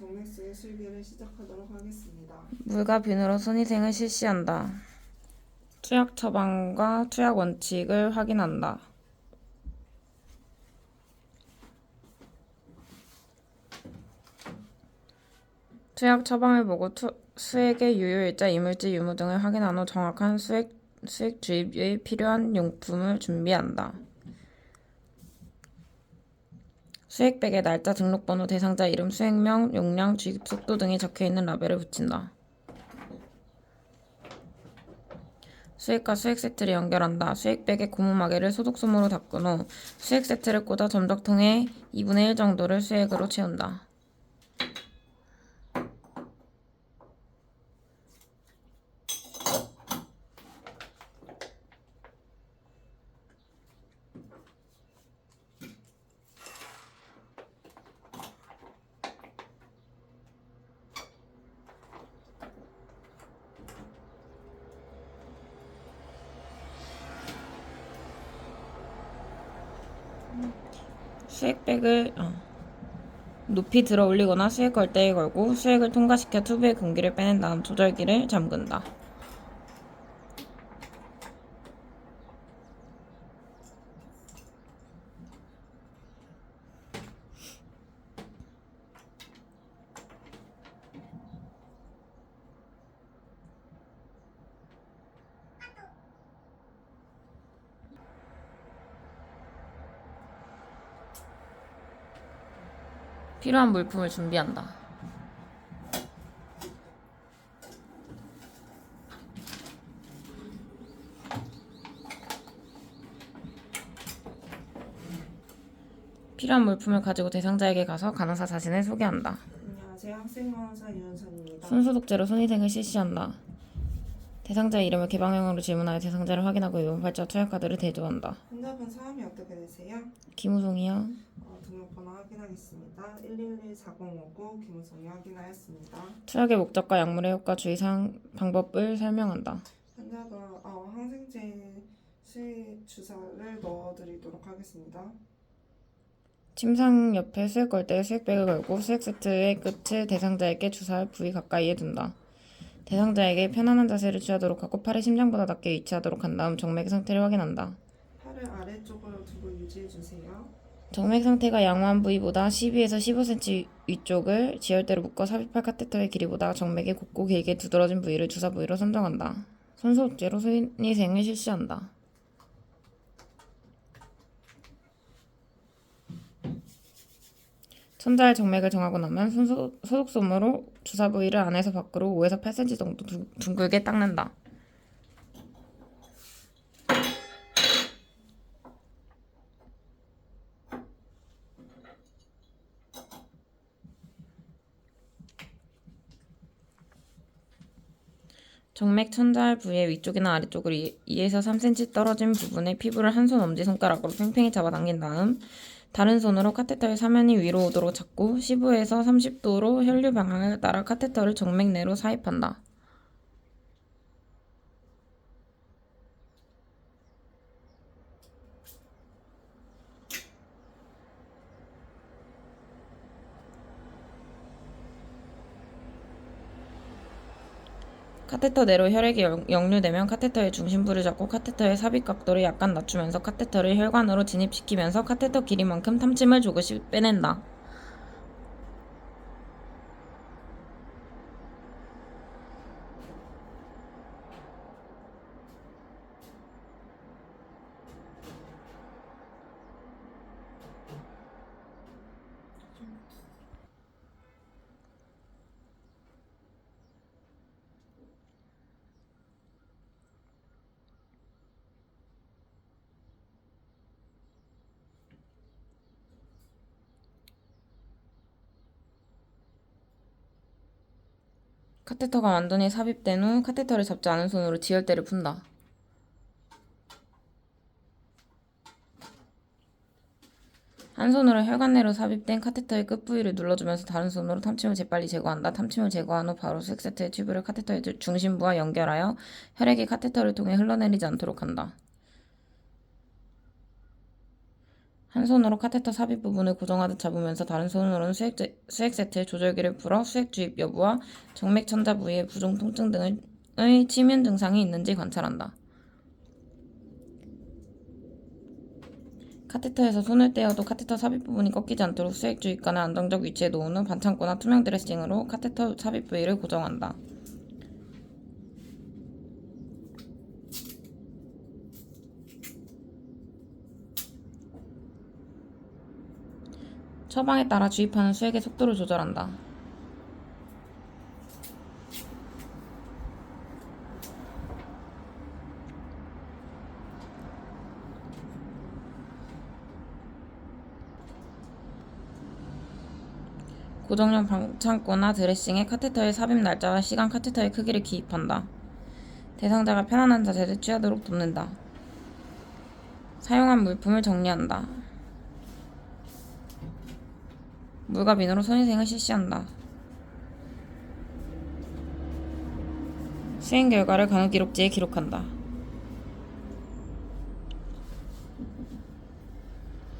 정맥수의 실기를 시작하도록 하겠습니다. 물과 비누로 손위생을 실시한다. 투약 처방과 투약 원칙을 확인한다. 투약 처방을 보고 투, 수액의 유효일자, 이물질 유무 등을 확인한 후 정확한 수액, 수액 주입에 필요한 용품을 준비한다. 수액백에 날짜, 등록번호, 대상자 이름, 수액명, 용량, 주입 속도 등이 적혀 있는 라벨을 붙인다. 수액과 수액 세트를 연결한다. 수액백의 고무 마개를 소독솜으로 닦은 후 수액 세트를 꽂아 점적통에 2분의 1 정도를 수액으로 채운다. 수액백을 어, 높이 들어 올리거나 수액 걸대에 걸고 수액을 통과시켜 튜브의 공기를 빼낸 다음 조절기를 잠근다. 필요한 물품을 준비한다. 필요한 물품을 가지고 대상자에게 가서 간호사 자신을 소개한다. 안녕하세요. 학생간호사 유현선입니다. 손소독제로 손위생을 실시한다. 대상자의 이름을 개방형으로 질문하여 대상자를 확인하고 위험팔자 투약카드를 대조한다. 환자분 성함이 어떻게 되세요? 김우송이요. 어, 등록번호 확인하겠습니다. 111-4059 김우성이 확인하였습니다. 투약의 목적과 약물의 효과 주의사항 방법을 설명한다. 환자분 어, 항생제 시 주사를 넣어드리도록 하겠습니다. 침상 옆에 수액 걸대에 수액백을 걸고 수액 세트의 끝을 대상자에게 주사할 부위 가까이에 둔다. 대상자에게 편안한 자세를 취하도록 하고 팔을 심장보다 낮게 위치하도록 한 다음 정맥의 상태를 확인한다. 팔을 아래쪽으로 두고 유지해 주세요. 정맥 상태가 양호한 부위보다 12에서 15cm 위쪽을 지혈대로 묶어 삽입할 카테터의 길이보다 정맥이 곱고 길게 두드러진 부위를 주사 부위로 선정한다. 손소독제로 손위생을 실시한다. 천자의 정맥을 정하고 나면 손소, 소독솜으로 주사 부위를 안에서 밖으로 5에서 8cm 정도 두- 둥글게 닦는다. 정맥 천자할 부위의 위쪽이나 아래쪽으로 2에서 3cm 떨어진 부분에 피부를 한 손 엄지손가락으로 팽팽히 잡아당긴 다음 다른 손으로 카테터의 사면이 위로 오도록 잡고 15에서 30도로 혈류 방향을 따라 카테터를 정맥 내로 사입한다. 카테터 내로 혈액이 역- 역류되면 카테터의 중심부를 잡고 카테터의 삽입 각도를 약간 낮추면서 카테터를 혈관으로 진입시키면서 카테터 길이만큼 탐침을 조금씩 빼낸다. 카테터가 완전히 삽입된 후 카테터를 잡지 않은 손으로 지혈대를 푼다. 한 손으로 혈관 내로 삽입된 카테터의 끝 부위를 눌러주면서 다른 손으로 탐침을 재빨리 제거한다. 탐침을 제거한 후 바로 수액 세트의 튜브를 카테터의 중심부와 연결하여 혈액이 카테터를 통해 흘러내리지 않도록 한다. 한 손으로 카테터 삽입 부분을 고정하듯 잡으면서 다른 손으로는 수액, 제- 수액 세트의 조절기를 풀어 수액 주입 여부와 정맥 천자 부위의 부종 통증 등의 치민 증상이 있는지 관찰한다. 카테터에서 손을 떼어도 카테터 삽입 부분이 꺾이지 않도록 수액 주입관을 안정적 위치에 놓은 후 반창고나 투명 드레싱으로 카테터 삽입 부위를 고정한다. 처방에 따라 주입하는 수액의 속도를 조절한다. 고정용 방창고나 드레싱에 카테터의 삽입 날짜와 시간 카테터의 크기를 기입한다. 대상자가 편안한 자세를 취하도록 돕는다. 사용한 물품을 정리한다. 물과 비누로 손위생을 실시한다. 수행 결과를 간호 기록지에 기록한다.